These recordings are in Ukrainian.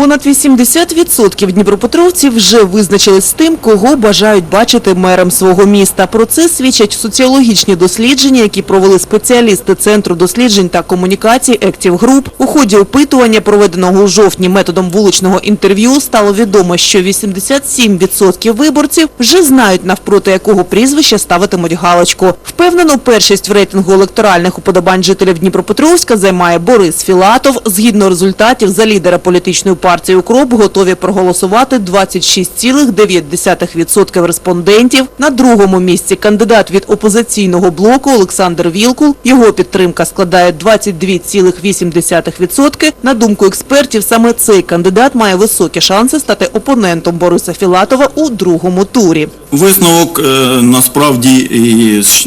Понад 80% дніпропетровців вже визначились з тим, кого бажають бачити мером свого міста. Про це свідчать соціологічні дослідження, які провели спеціалісти Центру досліджень та комунікацій Active Group. У ході опитування, проведеного у жовтні методом вуличного інтерв'ю, стало відомо, що 87% виборців вже знають, навпроти якого прізвища ставитимуть галочку. Впевнено, першість в рейтингу електоральних уподобань жителів Дніпропетровська займає Борис Філатов. Згідно результатів, за лідера політичної партії «Укроп» готові проголосувати 26,9% респондентів. На другому місці кандидат від опозиційного блоку Олександр Вілкул. Його підтримка складає 22,8%. На думку експертів, саме цей кандидат має високі шанси стати опонентом Бориса Філатова у другому турі. Висновок е, насправді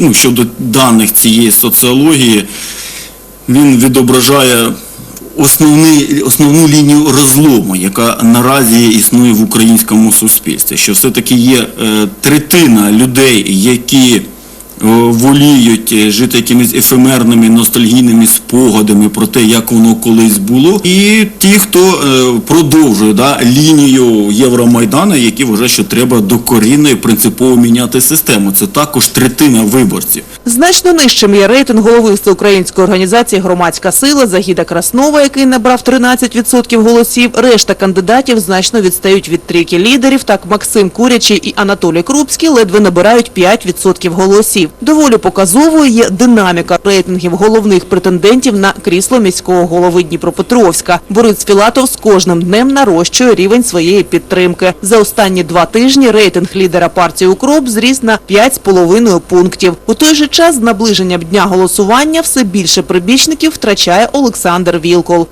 ну, щодо даних цієї соціології, він відображає основний, основну лінію розлому, яка наразі існує в українському суспільстві. Що все-таки є е, третина людей, які воліють е, жити якимись ефемерними ностальгійними спогадами про те, як воно колись було, і ті, хто е, продовжує да, лінію Євромайдану, які вважають, що треба докорінно і принципово міняти систему. Це також третина виборців. Значно нижчим є рейтинг голови всеукраїнської організації «Громадська сила» Загіда Краснова, який набрав 13% голосів. Решта кандидатів значно відстають від трійки лідерів. Так Максим Курячий і Анатолій Крупський ледве набирають 5% голосів. Доволі показовою є динаміка рейтингів головних претендентів на крісло міського голови Дніпропетровська. Борис Філатов з кожним днем нарощує рівень своєї підтримки. За останні два тижні рейтинг лідера партії «Укроп» зріс на 5,5 пунктів. У той же час з наближенням дня голосування все більше прибічників втрачає Олександр Вілкол.